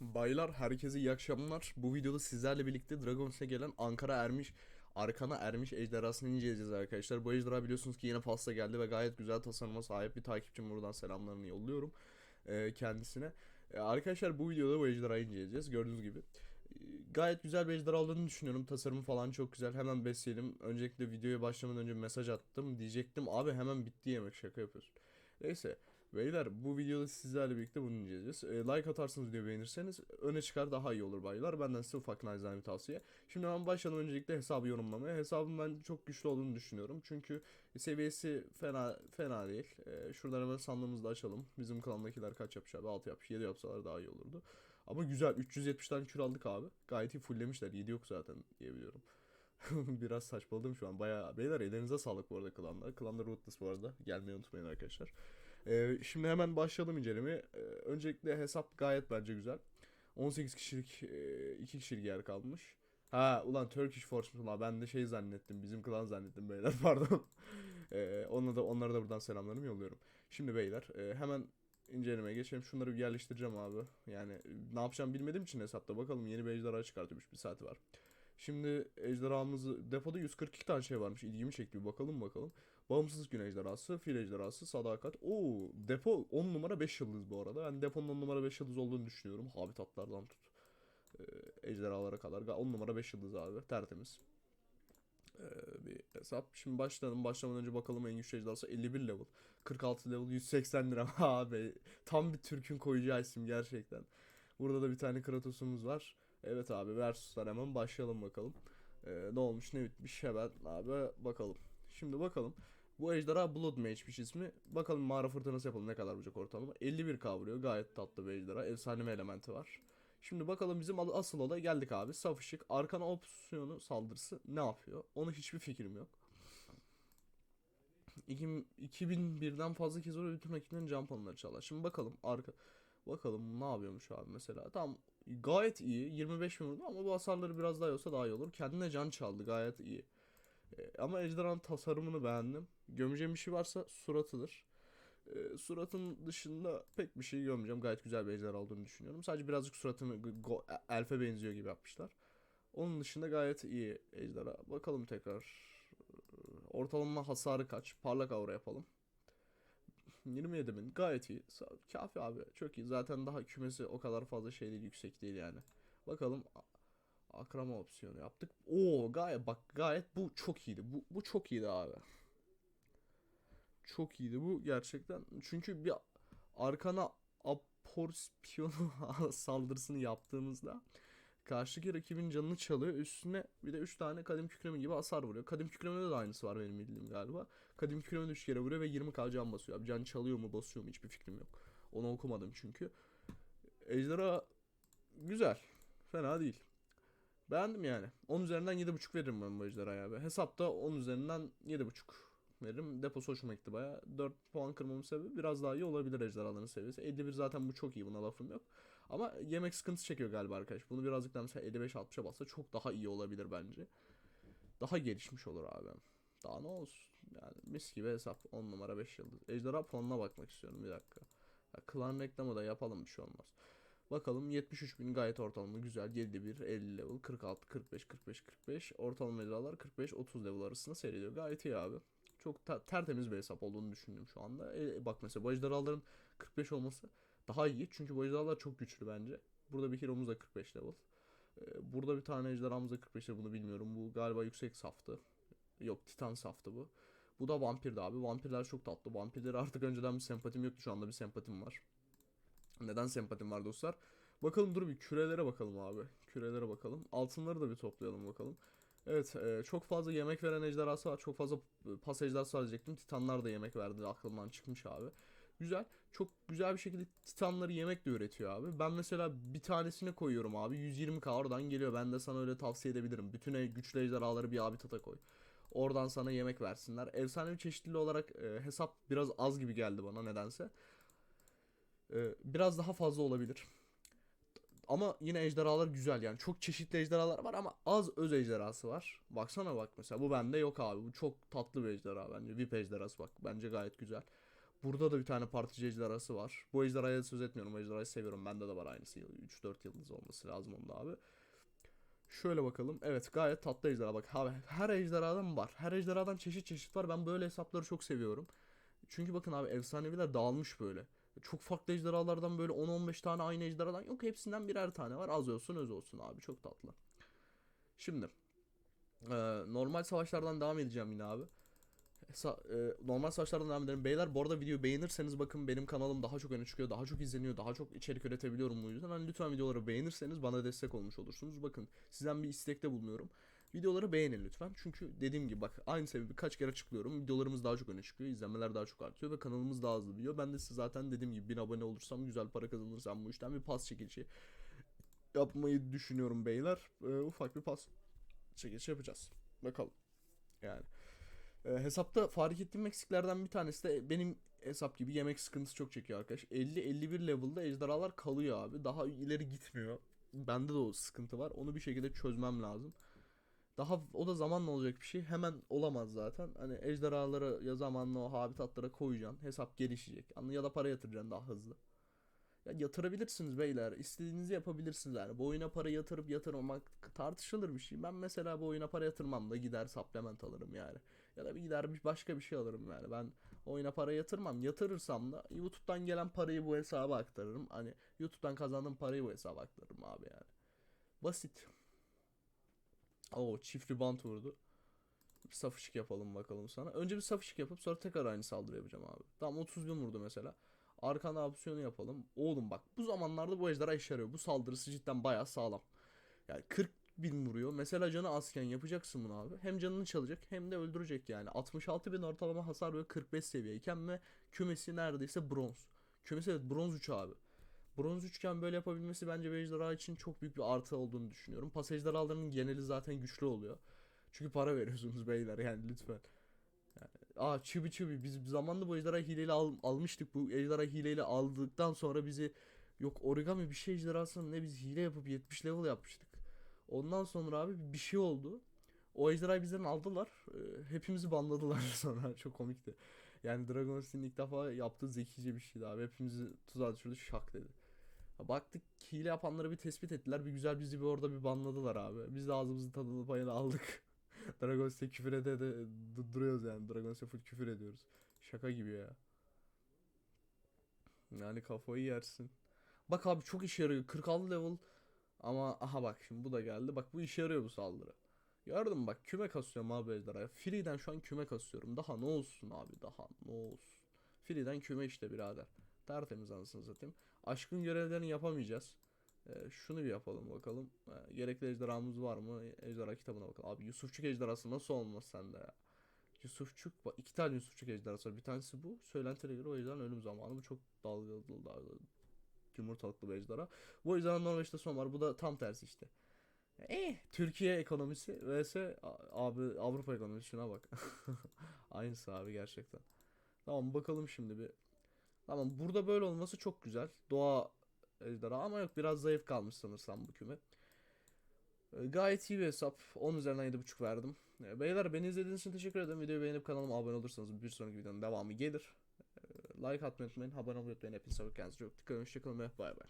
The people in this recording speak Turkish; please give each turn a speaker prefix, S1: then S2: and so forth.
S1: Baylar herkese iyi akşamlar. Bu videoda sizlerle birlikte Dragons'e gelen Ankara Ermiş Arkana Ermiş ejderhasını inceleyeceğiz arkadaşlar. Bu ejderha biliyorsunuz ki yine pasta geldi ve gayet güzel tasarıma sahip bir takipçim buradan selamlarını yolluyorum e, kendisine. E, arkadaşlar bu videoda bu ejderhayı inceleyeceğiz gördüğünüz gibi. E, Gayet güzel bir ejderha olduğunu düşünüyorum. Tasarımı falan çok güzel. Hemen besleyelim. Öncelikle videoya başlamadan önce mesaj attım. Diyecektim abi hemen bitti yemek şaka yapıyorsun. Neyse. Beyler bu videoda sizlerle birlikte bunu inceleyeceğiz. E, like atarsınız videoyu beğenirseniz öne çıkar daha iyi olur baylar. Benden size ufak naçizane bir tavsiye. Şimdi hemen başlayalım öncelikle hesabı yorumlamaya. Hesabım ben çok güçlü olduğunu düşünüyorum. Çünkü seviyesi fena fena değil. E, şuradan hemen sandığımızda açalım. Bizim klandakiler kaç yapmış abi? 6 yapmış. 7 yapsalar daha iyi olurdu. Ama güzel 370 tane kür aldık abi. Gayet iyi fulllemişler. 7 yok zaten diyebiliyorum. Biraz saçmaladım şu an. Bayağı beyler ellerinize sağlık bu arada klanda. Klanda Rootless bu arada. Gelmeyi unutmayın arkadaşlar. Ee, şimdi hemen başlayalım incelemeye. Ee, öncelikle hesap gayet bence güzel. 18 kişilik, 2 kişilik yer kalmış. Ha ulan Turkish Force ulan ben de şey zannettim. Bizim klan zannettim beyler pardon. ee, onlara da onlara da buradan selamlarımı yolluyorum. Şimdi beyler e, hemen incelemeye geçelim. Şunları bir yerleştireceğim abi. Yani e, ne yapacağım bilmediğim için hesapta bakalım yeni bir ejderha çıkartıyormuş bir saati var. Şimdi ejderhamızı depoda 142 tane şey varmış. İlgimi çekti bir bakalım bakalım. Bağımsız gün ejderhası, fil ejderhası, sadakat. Oo depo 10 numara 5 yıldız bu arada. Ben deponun 10 numara 5 yıldız olduğunu düşünüyorum. Habitatlardan tut. Ee, ejderhalara kadar. 10 numara 5 yıldız abi. Tertemiz. Ee, bir hesap. Şimdi başlayalım. Başlamadan önce bakalım en güçlü ejderhası 51 level. 46 level 180 lira. abi tam bir Türk'ün koyacağı isim gerçekten. Burada da bir tane Kratos'umuz var. Evet abi Versus'lar hemen başlayalım bakalım. Ee, ne olmuş ne bitmiş hemen abi bakalım. Şimdi bakalım. Bu ejderha Blood Mage'miş ismi. Bakalım mağara fırtınası yapalım ne kadar vuracak ortalama. 51 kavuruyor gayet tatlı bir ejderha. Efsane bir elementi var. Şimdi bakalım bizim asıl olay geldik abi. Saf ışık. Arkana opsiyonu saldırısı ne yapıyor? Onu hiçbir fikrim yok. 2001'den fazla kez vuruyor bütün rakiplerin jump onları çalar. Şimdi bakalım arka bakalım ne yapıyormuş abi mesela. Tam gayet iyi 25 bin vurdu ama bu hasarları biraz daha olsa daha iyi olur. Kendine can çaldı gayet iyi. E, ama ejderhanın tasarımını beğendim. Gömeceğim bir şey varsa suratıdır. E, suratın dışında pek bir şey görmeyeceğim. Gayet güzel bir ejderha olduğunu düşünüyorum. Sadece birazcık suratını elfe benziyor gibi yapmışlar. Onun dışında gayet iyi ejderha. Bakalım tekrar. Ortalama hasarı kaç? Parlak aura yapalım. 27 bin. Gayet iyi. Kafi abi. Çok iyi. Zaten daha kümesi o kadar fazla şey değil. Yüksek değil yani. Bakalım. Akrama opsiyonu yaptık. Oo gayet bak gayet bu çok iyiydi. Bu, bu çok iyiydi abi. Çok iyiydi bu gerçekten. Çünkü bir arkana aporspiyonu saldırısını yaptığımızda karşıdaki rakibin canını çalıyor. Üstüne bir de 3 tane kadim kükreme gibi hasar vuruyor. Kadim kükremede de aynısı var benim bildiğim galiba. Kadim kükremede 3 kere vuruyor ve 20k can basıyor. Abi can çalıyor mu basıyor mu hiçbir fikrim yok. Onu okumadım çünkü. Ejderha güzel. Fena değil. Beğendim yani. 10 üzerinden 7.5 veririm ben bu ejderhaya. Hesapta 10 üzerinden 7.5 veririm. Deposu hoşuma gitti baya. 4 puan kırmamın sebebi biraz daha iyi olabilir ejderhaların seviyesi. 51 zaten bu çok iyi buna lafım yok. Ama yemek sıkıntısı çekiyor galiba arkadaş. Bunu birazcık daha mesela 55-60'a bassa çok daha iyi olabilir bence. Daha gelişmiş olur abi. Daha ne olsun. Yani mis gibi hesap. 10 numara 5 yıldız. Ejderha puanına bakmak istiyorum bir dakika. Ya, klan reklamı da yapalım bir şey olmaz. Bakalım 73 bin gayet ortalama güzel 71 50 level 46 45 45 45 ortalama ejderhalar 45 30 level arasında seyrediyor gayet iyi abi. Çok tertemiz bir hesap olduğunu düşündüm şu anda. E, bak mesela bu ejderhaların 45 olması daha iyi çünkü bu ejderhalar çok güçlü bence. Burada bir hero'muz da 45 level. E, burada bir tane ejderhamız da 45 level bunu bilmiyorum. Bu galiba yüksek saftı. Yok titan saftı bu. Bu da vampirdi abi. Vampirler çok tatlı. Vampirlere artık önceden bir sempatim yoktu. Şu anda bir sempatim var. Neden sempatim var dostlar? Bakalım dur bir kürelere bakalım abi. Kürelere bakalım. Altınları da bir toplayalım bakalım. Evet e, çok fazla yemek veren ejderhası var. Çok fazla e, pas ejderhası var diyecektim. Titanlar da yemek verdi. Aklımdan çıkmış abi. Güzel. Çok güzel bir şekilde titanları yemek de üretiyor abi. Ben mesela bir tanesine koyuyorum abi. 120k oradan geliyor. Ben de sana öyle tavsiye edebilirim. Bütün güçlü ejderhaları bir habitata koy. Oradan sana yemek versinler. Efsanevi çeşitliliği olarak e, hesap biraz az gibi geldi bana nedense. E, biraz daha fazla olabilir. Ama yine ejderhalar güzel yani. Çok çeşitli ejderhalar var ama az öz ejderhası var. Baksana bak mesela bu bende yok abi. Bu çok tatlı bir ejderha bence. VIP ejderhası bak. Bence gayet güzel. Burada da bir tane partici ejderhası var. Bu ejderhaya söz etmiyorum. Bu ejderhayı seviyorum. Bende de var aynısı. 3-4 yıldız olması lazım onda abi. Şöyle bakalım. Evet gayet tatlı ejderha. Bak abi her ejderhadan var. Her ejderhadan çeşit çeşit var. Ben böyle hesapları çok seviyorum. Çünkü bakın abi efsaneviler dağılmış böyle. Çok farklı ejderhalardan böyle 10-15 tane aynı ejderhadan yok. Hepsinden birer tane var. Az olsun öz olsun abi. Çok tatlı. Şimdi normal savaşlardan devam edeceğim yine abi. Sa- e, normal savaşlardan devam edelim. Beyler bu arada videoyu beğenirseniz bakın benim kanalım daha çok öne çıkıyor. Daha çok izleniyor. Daha çok içerik üretebiliyorum bu yüzden. Hani lütfen videoları beğenirseniz bana destek olmuş olursunuz. Bakın sizden bir istekte bulunuyorum. Videoları beğenin lütfen. Çünkü dediğim gibi bak aynı sebebi kaç kere açıklıyorum. Videolarımız daha çok öne çıkıyor. izlenmeler daha çok artıyor ve kanalımız daha hızlı büyüyor. Ben de size zaten dediğim gibi 1000 abone olursam güzel para kazanırsam bu işten bir pas çekilişi yapmayı düşünüyorum beyler. Ee, ufak bir pas çekilişi yapacağız. Bakalım. Yani. Ee, hesapta fark ettiğim eksiklerden bir tanesi de benim hesap gibi yemek sıkıntısı çok çekiyor arkadaş. 50-51 level'da ejderhalar kalıyor abi. Daha ileri gitmiyor. Bende de o sıkıntı var. Onu bir şekilde çözmem lazım. Daha o da zamanla olacak bir şey. Hemen olamaz zaten. Hani ejderhaları ya zamanla o habitatlara koyacaksın. Hesap gelişecek. Ya da para yatıracaksın daha hızlı. Ya yatırabilirsiniz beyler. İstediğinizi yapabilirsiniz yani. Bu oyuna para yatırıp yatırmamak tartışılır bir şey. Ben mesela bu oyuna para yatırmam da gider supplement alırım yani. Ya da bir gider bir başka bir şey alırım yani. Ben oyuna para yatırmam. Yatırırsam da YouTube'dan gelen parayı bu hesaba aktarırım. Hani YouTube'dan kazandığım parayı bu hesaba aktarırım abi yani. Basit. Oo çift rebound vurdu. Bir safışık yapalım bakalım sana. Önce bir safışık yapıp sonra tekrar aynı saldırı yapacağım abi. Tamam 30 bin vurdu mesela. Arkana opsiyonu yapalım. Oğlum bak bu zamanlarda bu ejderha işe yarıyor. Bu saldırısı cidden bayağı sağlam. Yani 40 bin vuruyor. Mesela canı azken yapacaksın bunu abi. Hem canını çalacak hem de öldürecek yani. 66 bin ortalama hasar böyle 45 seviyeyken ve kümesi neredeyse bronz. Kümesi evet bronz 3 abi. Bronz üçgen böyle yapabilmesi bence bir için çok büyük bir artı olduğunu düşünüyorum. Pas ejderhalarının geneli zaten güçlü oluyor. Çünkü para veriyorsunuz beyler yani lütfen. Yani, aa çibi çibi biz zamanında bu ejderha hileyle al- almıştık. Bu ejderha hileyle aldıktan sonra bizi yok origami bir şey ejderhasını ne biz hile yapıp 70 level yapmıştık. Ondan sonra abi bir şey oldu. O ejderhayı bizden aldılar. Ee, hepimizi banladılar sonra. Çok komikti. Yani Dragon City'nin ilk defa yaptığı zekice bir şeydi abi. Hepimizi tuzağa düşürdü şak dedi. Baktık hile yapanları bir tespit ettiler. Bir güzel bizi bir orada bir banladılar abi. Biz de ağzımızın tadını payını aldık. Dragon City küfür ede de du- duruyoruz yani. Dragon City full küfür ediyoruz. Şaka gibi ya. Yani kafayı yersin. Bak abi çok işe yarıyor. 46 level ama aha bak şimdi bu da geldi. Bak bu işe yarıyor bu saldırı. Mü bak küme kasıyorum abi ejderhaya. Free'den şu an küme kasıyorum. Daha ne olsun abi daha ne olsun. Free'den küme işte birader. Tertemiz anasını satayım. Aşkın görevlerini yapamayacağız. Ee, şunu bir yapalım bakalım. Ee, gerekli ejderhamız var mı? Ejderha kitabına bakalım. Abi Yusufçuk ejderhası nasıl olmaz sende ya? Yusufçuk bak iki tane Yusufçuk ejderhası var. Bir tanesi bu. Söylentilere göre o ejderhanın ölüm zamanı. Bu çok dalgalı dalgalı yumurtalıklı bir ejderha. Bu ejderhanın Norveç'te son var. Bu da tam tersi işte. Eh, Türkiye ekonomisi vs abi Avrupa ekonomisi şuna bak. Aynısı abi gerçekten. Tamam bakalım şimdi bir. Tamam burada böyle olması çok güzel. Doğa ejderha ama yok biraz zayıf kalmış sanırsam bu küme. Ee, Gayet iyi bir hesap. 10 üzerinden 7.5 verdim. Ee, Beyler beni izlediğiniz için teşekkür ederim. Videoyu beğenip kanalıma abone olursanız bir sonraki videonun devamı gelir. Like atmayı unutmayın. Abone olmayı unutmayın. Hepinize kendinize çok dikkat edin. Hoşçakalın ve bay bay.